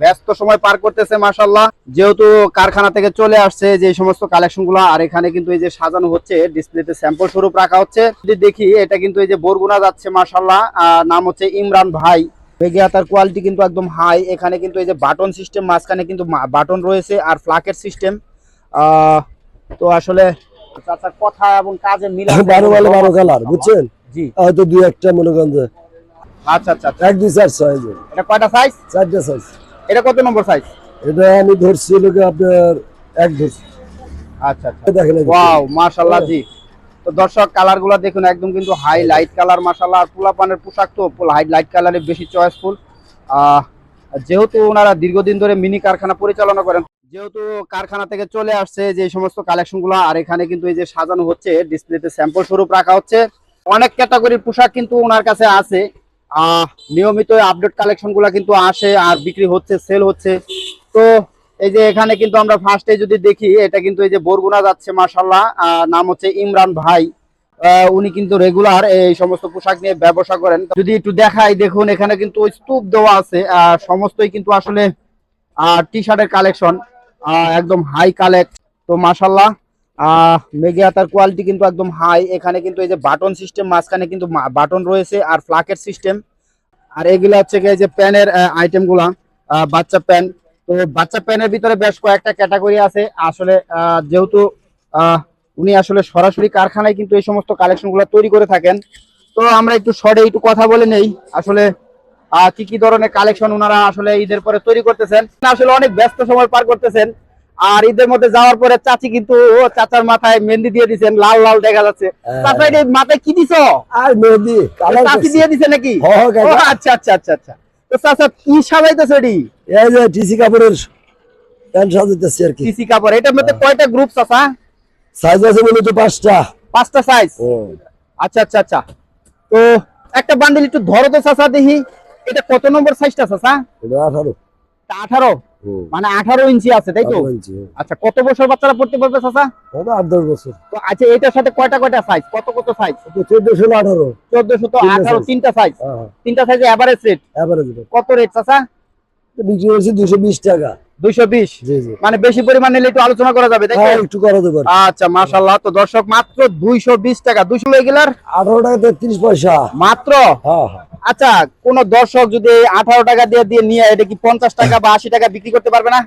ব্যস্ত সময় পার করতেছে মাশাল্লাহ যেহেতু কারখানা থেকে চলে আসছে যে সমস্ত কালেকশনগুলো আর এখানে কিন্তু এই যে সাজানো হচ্ছে ডিসপ্লেতে স্যাম্পল স্বরূপ রাখা হচ্ছে। যদি দেখি এটা কিন্তু এই যে বরগুনা যাচ্ছে মাশাল্লাহ আহ, নাম হচ্ছে ইমরান ভাই। বেগিয়াতার কোয়ালিটি কিন্তু একদম হাই এখানে কিন্তু এই যে বাটন সিস্টেম মাঝখানে কিন্তু বাটন রয়েছে আর ফ্লাকের সিস্টেম তো আসলে চাচার কথা এবং কাজে মিল। বারো বারো বারো কালার বুঝছেন? জি। হয়তো দুই একটা মনে করেন আচ্ছা আচ্ছা আচ্ছা। এক দুই চার সাইজ এটা কয়টা সাইজ চারটা সাইজ এটা কত নম্বর সাইজ এটা আমি ধরছি লোকে আপনার এক ধরছি। আচ্ছা আচ্ছা। দেখেন ওয়াও মাশাআল্লাহ জি। তো দর্শক কালারগুলা দেখুন একদম কিন্তু হাই লাইট কালার মাশাআল্লাহ। আর পোলাপানের পোশাক তো হাই লাইট কালারে বেশি চয়েসফুল যেহেতু ওনারা দীর্ঘদিন ধরে মিনি কারখানা পরিচালনা করেন যেহেতু কারখানা থেকে চলে আসছে যে সমস্ত কালেকশনগুলো আর এখানে কিন্তু এই যে সাজানো হচ্ছে ডিসপ্লেতে স্যাম্পল স্বরূপ রাখা হচ্ছে। অনেক ক্যাটাগরির পোশাক কিন্তু ওনার কাছে আছে। নিয়মিত আপডেট কালেকশনগুলা কিন্তু আসে আর বিক্রি হচ্ছে সেল হচ্ছে। তো এই যে এখানে কিন্তু আমরা ফার্স্টে যদি দেখি, এটা কিন্তু এই যে বরগুনা যাচ্ছে মার্শাল্লাহ নাম হচ্ছে ইমরান ভাই। উনি কিন্তু রেগুলার এই সমস্ত পোশাক নিয়ে ব্যবসা করেন। যদি একটু দেখাই, দেখুন, এখানে কিন্তু স্তূপ দেওয়া আছে। সমস্তই কিন্তু আসলে টি শার্টের কালেকশন একদম হাই কালেক্ট তো মেগিয়াতার কোয়ালিটি কিন্তু একদম হাই এখানে কিন্তু এই যে বাটন সিস্টেম মাঝখানে কিন্তু বাটন রয়েছে আর ফ্লাকের সিস্টেম আর এগুলো হচ্ছে যে প্যানের আইটেমগুলা আহ, বাচ্চা প্যান তো বাচ্চা প্যানের ভিতরে বেশ কয়েকটা ক্যাটাগরি আছে। আসলে যেহেতু উনি আসলে সরাসরি কারখানায় কিন্তু এই সমস্ত কালেকশনগুলো তৈরি করে থাকেন। তো আমরা একটু শর্টে একটু কথা বলে নেই। আসলে কি কি ধরনের কালেকশন ওনারা আসলে ঈদের পরে তৈরি করতেছেন? আসলে অনেক ব্যস্ত সময় পার করতেছেন। আর ঈদের মধ্যে যাওয়ার পরে চাচি কিন্তু ও চাচার মাথায় মেহেন্দি দিয়ে দিছেন লাল লাল দেখা যাচ্ছে। হ্যাঁ। চাচা এটা মাথায় কি দিছো? আর কালার চাচি দিয়ে দিছে নাকি। আচ্ছা আচ্ছা আচ্ছা আচ্ছা। তো চাচা কি সাজাইতেছে এটি? এই যে টিসি কাপড়ের প্যান্ট সাজাইতেছি আর কি। সিসি কাপড় এটার মধ্যে কয়টা গ্রুপ চাচা? সাইজ আছে পাঁচটা। পাঁচটা সাইজ আচ্ছা আচ্ছা আচ্ছা। তো একটা বান্ডিল একটু ধরো তো চাচা দেখি। এটা কত নম্বর সাইজটা চাচা? এটা আঠারো। আঠারো? মানে আঠারো ইঞ্চি আছে তাই তো। আচ্ছা কত বছর বাচ্চারা পড়তে পারবে চাচা? ওটা আট দশ বছর। তো আচ্ছা এটার সাথে কয়টা কয়টা সাইজ কত কত সাইজ তো আঠারো। চোদ্দশো তো তিনটা আঠারো। তিনটা সাইজ হ্যাঁ তিনটা সাইজে অ্যাভারেজ রেট এবারে কত রেট চাচা? বিক্রি করছি দুশো বিশ টাকা। দুইশো বিশ? মানে বেশি পরিমাণ নিলে একটু আলোচনা করা যাবে তাই হ্যাঁ একটু করা দেবেন আচ্ছা মাশাল্লাহ তো দর্শক মাত্র দুইশো বিশ টাকা। দুইশো এগুলার আঠারো টাকা তেত্রিশ পয়সা। মাত্র? হ্যাঁ হ্যাঁ। আচ্ছা কোন দর্শক যদি আঠারো টাকা দিয়ে দিয়ে নিয়ে এটা কি পঞ্চাশ টাকা বা আশি টাকা বিক্রি করতে পারবে না?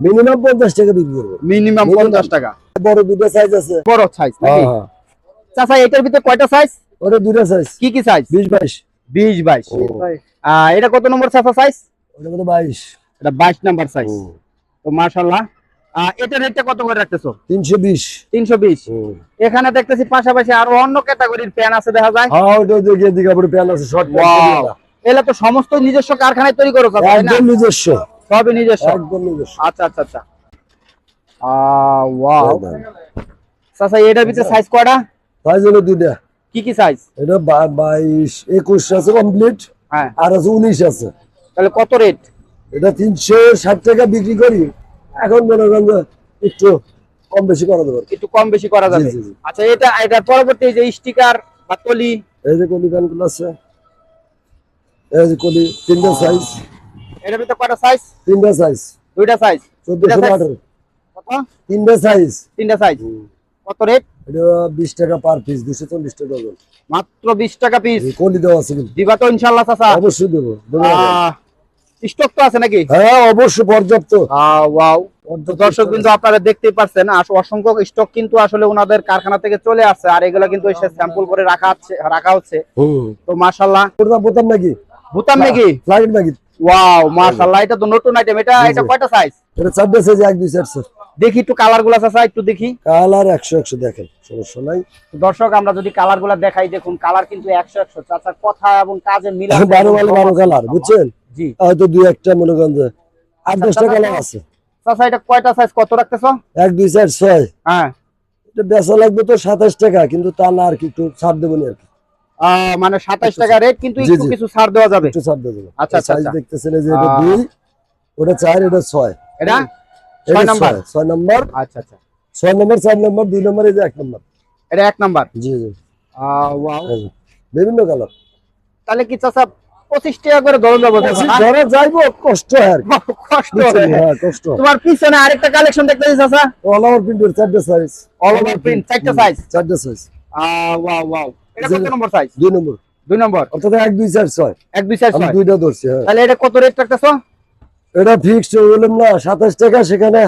মিনিমাম পঞ্চাশ টাকা বিক্রি করব। মিনিমাম পঞ্চাশ টাকা। বড় দুটো সাইজ আছে। বড় সাইজ হ্যাঁ হ্যাঁ। চাচা এটার ভিতরে কয়টা সাইজ ওটা দুটো সাইজ কি কি সাইজ বিশ বাইশ। বিশ বাইশ। এটা কত নম্বর চাচা সাইজ ওটা মতো বাইশ? এটা বাইশ নাম্বার সাইজ তো মার্শাল্লাহ এটা রেটটা কত করে রাখতেছো? তিনশো বিশ। তিনশো বিশ। এখানে দেখতেছি পাশাপাশি আরও অন্য ক্যাটাগরির প্যান আছে দেখা যায়। হ্যাঁ ওটা দেখে দিকে প্যান্ট আছে শর্ট. এগুলা তো সমস্ত নিজস্ব কারখানায় তৈরি করো একদম নিজস্ব। সবই নিজস্ব। একদম নিজস্ব। আচ্ছা আচ্ছা আচ্ছা। আহ ওয়াও চাচা এটার ভিতরে সাইজ কয়টা? সাইজ হলো দুইটা। কি কি সাইজ এটা বা- বাইশ একুশ আছে কমপ্লিট হ্যাঁ। আর আছে উনিশ আছে। তাহলে কত রেট এটা তিনশো ষাট টাকা বিক্রি করি। এখন মনে করেন যে একটু কম বেশি করা দেবো একটু কম বেশি করা যাবে। আচ্ছা এটা এটা পরবর্তী যে স্টিকার বা তলি এই যে কলি প্যান্টগুলো আছে এই যে কলি তিনটা সাইজ এটার ভিতরে কয়টা সাইজ তিনটা সাইজ দুইটা সাইজ চোদ্দশো size? কত? তিনটা সাইজ তিনটা সাইজ কত রেট এটা বিশ টাকা পার পিস দুশো চল্লিশ টাকা মাত্র বিশ টাকা পিস কলি দেওয়া আছে দিবা তো ইনশাল্লাহ চাচা। অবশ্যই দেবো। দেবো। স্টক তো আছে নাকি? হ্যাঁ অবশ্যই পর্যাপ্ত। ওয়াও দর্শক কিন্তু আপনারা দেখতেই পাচ্ছেন অসংখ্য স্টক কিন্তু আসলে ওনাদের কারখানা থেকে চলে আসছে আর এগুলো কিন্তু এসে স্যাম্পল করে রাখা হচ্ছে রাখা হচ্ছে। তো বোতাম বোতাম নাকি? ভুতাম নাকি? ফ্লাইট নাকি? ওয়াও এটা তো নতুন আইটেম এটা এটা কয়টা সাইজ এটা চারটে সাইজ এক দুই স্যার দেখি একটু কালারগুলা চাচা একটু দেখি। কালার একশো একশো দেখেন সমস্যা নাই। দর্শক আমরা যদি কালারগুলা দেখাই দেখুন কালার কিন্তু একশো একশো। চাচার কথা এবং কাজে মিল বারো বারো বারো কালার বুঝছেন? হয়তো দুই একটা মনে করেন যে আট দশটা কালার আছে। চাচা এটা কয়টা সাইজ কত রাখতেছো? এক দুই চার ছয়। হ্যাঁ। এটা বেচা লাগবে তো সাতাশ টাকা কিন্তু তা না আর কি একটু ছাড় দেবো না আর কি। মানে সাতাইশ টাকা রেট কিন্তু একটু কিছু ছাড় দেওয়া যাবে। একটু ছাড় দেবো আচ্ছা, আচ্ছা, সাইজ আচ্ছা। দেখতেছেন যে এটা দুই ওটা চার এটা ছয়। এটা? ছয় নাম্বার? ছয়, ছয় নাম্বার। আচ্ছা আচ্ছা। ছয় নম্বর চার নম্বর দুই নম্বর এই যে এক নম্বর। এটা এক নাম্বার? জি জি। ওয়াও বিভিন্ন কালার। তাহলে কি চাচা পঁচিশ টাকা করে গরম যাব ধরা যাইবো কষ্ট আর কষ্ট বুঝছেন? হবে। হ্যাঁ কষ্ট। তোমার পিছনে আরেকটা কালেকশন দেখতে চাচা। অল ওভার প্রিন্টের চারটে সাইজ অল ওভার প্রিন্ট চারটা সাইজ চারটে সাইজ ওয়াও ওয়াও এটা কত নম্বর সাইজ দুই নম্বর দুই নম্বর অর্থাৎ এক দুই চার ছয়। এক দুই চার ছয়। দুইটা ধরছি হ্যাঁ। তাহলে এটা কত রেট রাখতেছো? এটা ফিক্সড বললাম না সাতাশ টাকা সেখানে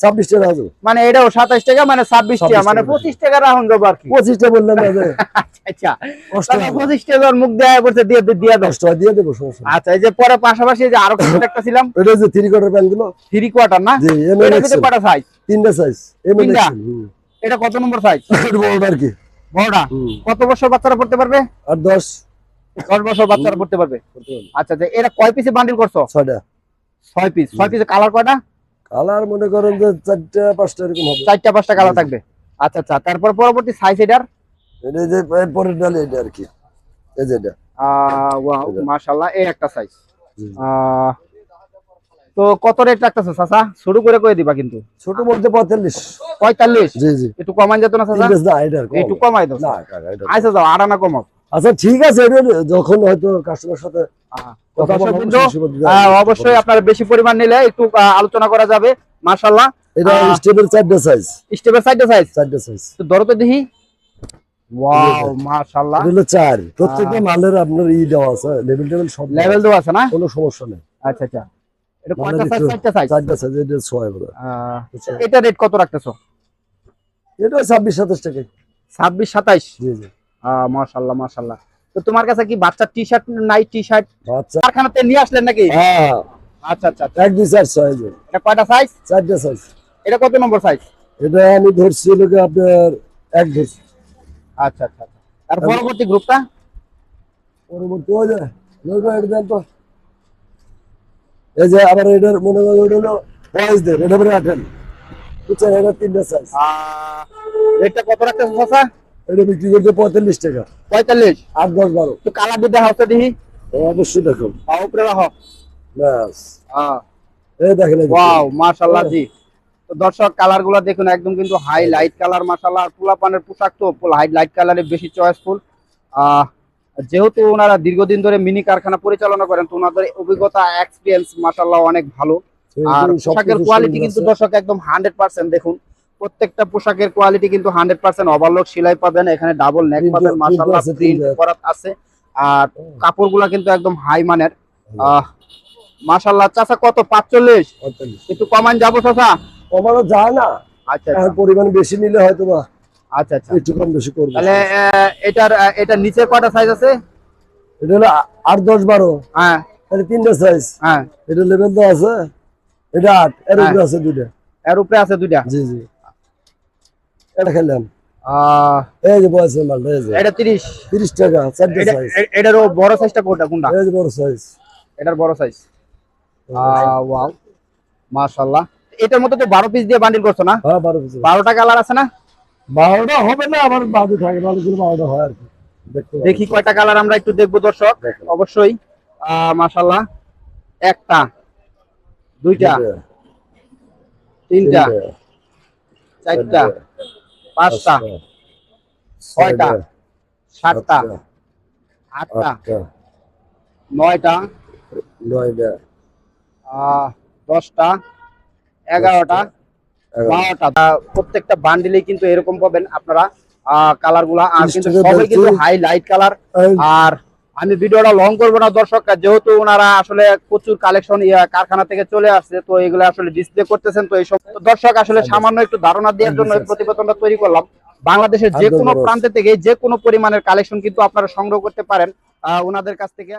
ছাব্বিশ টাকা আছে। মানে এটাও সাতাইশ টাকা মানে ছাব্বিশ টাকা মানে টাকা। পঁচিশ টাকা রাখুন যাব আর কি পঁচিশটা বললাম না আচ্ছা কষ্ট তাহলে হবে। পঁচিশ টাকার মুখ দেওয়া পড়ছে দিয়ে দিয়ে দাও। দশ টাকা দিয়ে দেবো সমস্যা আচ্ছা এই যে পরে পাশাপাশি যে আরও কিছু একটা ছিলাম এটা যে থ্রি কোয়ার্টার প্যান্টগুলো। থ্রি কোয়ার্টার না? জি এটা কটা সাইজ তিনটা সাইজ তিনটা? এটা কত নম্বর সাইজ বড় আর কি। বড়টা? কত বছর বাচ্চারা পড়তে পারবে? আর দশ। দশ বছর বাচ্চারা পড়তে পারবে। আচ্ছা আচ্ছা এটা কয় পিসে বান্ডিল করছ? ছয়টা। ছয় পিস ছয় পিসে কালার কয়টা? কালার মনে করেন যে চারটা পাঁচটা এরকম হবে। চারটা পাঁচটা কালার থাকবে। আচ্ছা আচ্ছা তারপর পরবর্তী সাইজ এটার? এটা যে পরের ডালে এটা আর কি। এই যে এটা। ওয়াও। মাশাআল্লাহ এই একটা সাইজ। তো কত রেট রাখতেছো চাচা? শুরু করে কয়ে দিবা কিন্তু। ছোট মধ্যে পঁয়তাল্লিশ। পঁয়তাল্লিশ? জি জি। একটু কমাই যেত না চাচা। না এটা একটু কমাই দাও না আচ্ছা যাও আড়ানা কমাও। আচ্ছা ঠিক আছে যখন হয়তো কাস্টমার সাথে আহ, দেওয়া অবশ্যই আপনারা বেশি পরিমাণ নিলে একটু আলোচনা করা যাবে মাশাআল্লাহ। এটা স্টেপের চারটা সাইজ স্টেপের সাইজ চারটা সাইজ তো ধরো তো দেখি ওয়াও মাশাআল্লাহ। এটা হলো চার। প্রত্যেকটা মালের আপনার ই দেওয়া আছে লেভেল টেবিল সব লেভেল দেওয়া আছে না? কোনো সমস্যা নেই। আচ্ছা আচ্ছা। এটা কয়টা সাইজ চারটা সাইজ চারটা সাইজ এটা ছয় বলে। এটা রেট কত রাখতেছো? এটা ছাব্বিশ সাতাশ টাকা। ছাব্বিশ সাতাইশ জি জি। মাশাল্লাহ মাশাল্লাহ তো তোমার কাছে কি বাচ্চার T shirt night T shirt কারখানাতে নিয়ে আসলেন নাকি? হ্যাঁ। আচ্ছা আচ্ছা আচ্ছা। এক দুই চার ছয় এটা কয়টা সাইজ চারটা সাইজ এটা কত নম্বর সাইজ এটা আমি ধরছি লোকে আপনার এক ধরছি আচ্ছা আচ্ছা আচ্ছা। আর পরবর্তী গ্রুপটা? পরবর্তী ওই যে লোকে এটা দেন তো। এই যে আবার এটার মনে করেন ওটা হলো বয়স দেন এটা পরে আঠেন বুঝছেন এটা তিনটা সাইজ রেটটা কত রাখতেছো চাচা? এটা বিক্রি করতে পঁয়তাল্লিশ টাকা। পঁয়তাল্লিশ? আট দশ বারো। তো হচ্ছে দেখি। অবশ্যই দেখুন আহ, উপরে রাখো। ব্যাস। এই দেখেন ওয়াও মাশাল্লাহ জি। তো দর্শক কালারগুলো দেখুন একদম কিন্তু হাই লাইট কালার আর পোশাক তো হাই লাইট কালারে বেশি চয়েসফুল আহ যেহেতু ওনারা দীর্ঘদিন ধরে মিনি কারখানা পরিচালনা করেন তো ওনাদের অভিজ্ঞতা এক্সপিরিয়েন্স মাশাল্লাহ অনেক ভালো। আর পোশাকের কোয়ালিটি কিন্তু দর্শক একদম হান্ড্রেড পার্সেন্ট দেখুন। প্রত্যেকটা পোশাকের কোয়ালিটি কিন্তু হান্ড্রেড পার্সেন্ট ওভারলোক সেলাই পাবেন এখানে ডাবল নেক পাবেন মাশাল্লাহ আছে, প্রিন্ট print আছে। করা আছে। আর কাপড়গুলা কিন্তু একদম হাই মানের। চাচা কত? পাঁচচল্লিশ? একটু কমান যাব চাচা? কমানো যায় না। আচ্ছা আচ্ছা। পরিমাণ বেশি নিলে হয়তো বা আচ্ছা আচ্ছা। একটু কম বেশি করবে। তাহলে এটার আহ, নিচে সাইজ আছে? এটা হলো আট দশ বারো। হ্যাঁ। তিনটা সাইজ হ্যাঁ। এটা লেভেল তো আছে এটা আট এর হ্যাঁ। উপরে আছে দুইটা। এর উপরে আছে দুইটা? জি জি। এটা খেলাম। এই যে বয়সের মালটা এই যে। এটা তিরিশ। তিরিশ টাকা চারটে সাইজ এটারও বড় সাইজটা কোনটা কোনটা? এই যে বড় সাইজ এটার বড় সাইজ ওয়াও মাশাআল্লাহ। এটার তো বারো পিস দিয়ে বান্ডিল করছ না? হ্যাঁ পিস বারোটা কালার আছে না? বারোটা হবে না আবার বাদে থাকে বারো কিলো হয় আর কি। দেখি কয়টা কালার আমরা একটু দেখব দর্শক। অবশ্যই। আহ মাশাআল্লাহ। একটা দুইটা তিনটা। চারটে, পাঁচটা। ছয়টা, ছয়টা, সাতটা। সাতটা, আটটা। নয়টা। নয়টা, দশটা। এগারোটা। বারোটা। প্রত্যেকটা বান্ডিলে কিন্তু এরকম পাবেন। আপনারা কালারগুলা আর কিন্তু টাকা সবাই কিন্তু হাই লাইট কালার আর আমি ভিডিওটা লং করব না দর্শক। যেহেতু ওনারা আসলে প্রচুর কালেকশন কারখানা থেকে চলে আসছে তো এগুলো আসলে ডিসপ্লে করতেছেন তো এই সব দর্শক আসলে সামান্য একটু ধারণা দেওয়ার জন্য প্রতিবেদনটা তৈরি করলাম। বাংলাদেশের যে একদম কোনো। প্রান্তে থেকে যে কোনো পরিমাণের কালেকশন কিন্তু আপনারা সংগ্রহ করতে পারেন আহ, ওনাদের কাছ থেকে।